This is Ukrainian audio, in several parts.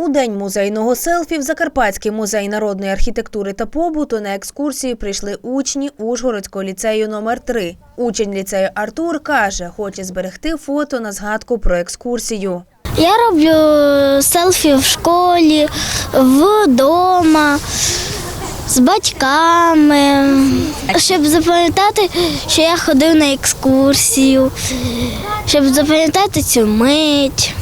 У день музейного селфі в Закарпатський музей народної архітектури та побуту на екскурсію прийшли учні Ужгородського ліцею номер 3 Учень ліцею Артур каже, хоче зберегти фото на згадку про екскурсію. Я роблю селфі в школі, вдома, з батьками, щоб запам'ятати, що я ходив на екскурсію, щоб запам'ятати цю мить.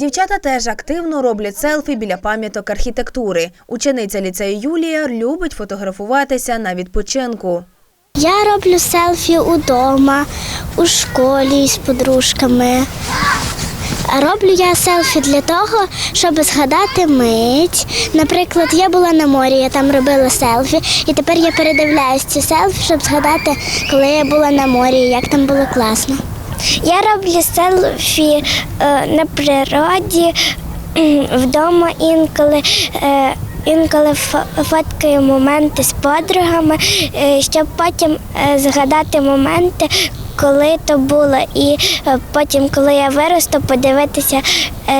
Дівчата теж активно роблять селфі біля пам'яток архітектури. Учениця ліцею Юлія любить фотографуватися на відпочинку. Я роблю селфі удома, у школі з подружками. А роблю я селфі для того, щоб згадати мить. Наприклад, я була на морі, я там робила селфі, і тепер я передивляюсь ці селфі, щоб згадати, коли я була на морі, як там було класно. Я роблю селфі е, на природі, вдома інколи. Е, Інколи фоткаю моменти з подругами, е, щоб потім згадати моменти, коли то було, і потім, коли я виросту, подивитися,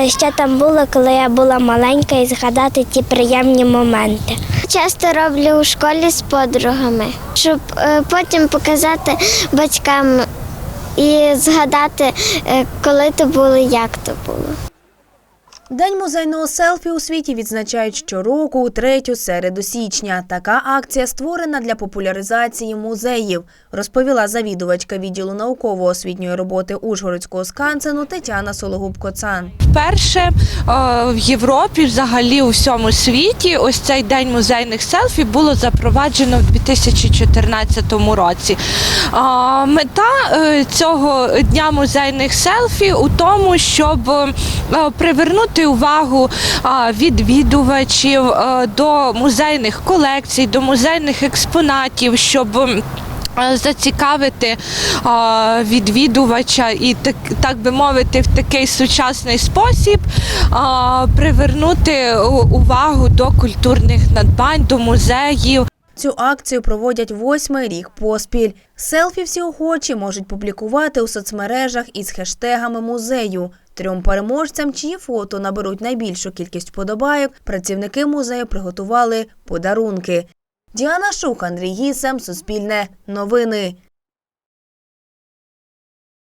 що там було, коли я була маленька, і згадати ті приємні моменти. Часто роблю у школі з подругами, щоб потім показати батькам і згадати, е, коли то було, як то було. День музейного селфі у світі відзначають щороку у третю середу січня. Така акція створена для популяризації музеїв, розповіла завідувачка відділу науково-освітньої роботи Ужгородського скансену Тетяна Сологуб-Коцан. Вперше е, в Європі, взагалі у всьому світі, ось цей день музейних селфі було запроваджено в 2014 році. Мета е, цього дня музейних селфі у тому, щоб е, привернути увагу відвідувачів е, до музейних колекцій, до музейних експонатів, щоб е, зацікавити а, відвідувача і так, так би мовити, в такий сучасний спосіб а, привернути увагу до культурних надбань, до музеїв. Цю акцію проводять восьмий рік поспіль. Селфі всі охочі можуть публікувати у соцмережах із хештегами музею. Трьом переможцям, чиї фото наберуть найбільшу кількість вподобайок, працівники музею приготували подарунки. Діана Шух, Андрій Гісем, Суспільне, Новини.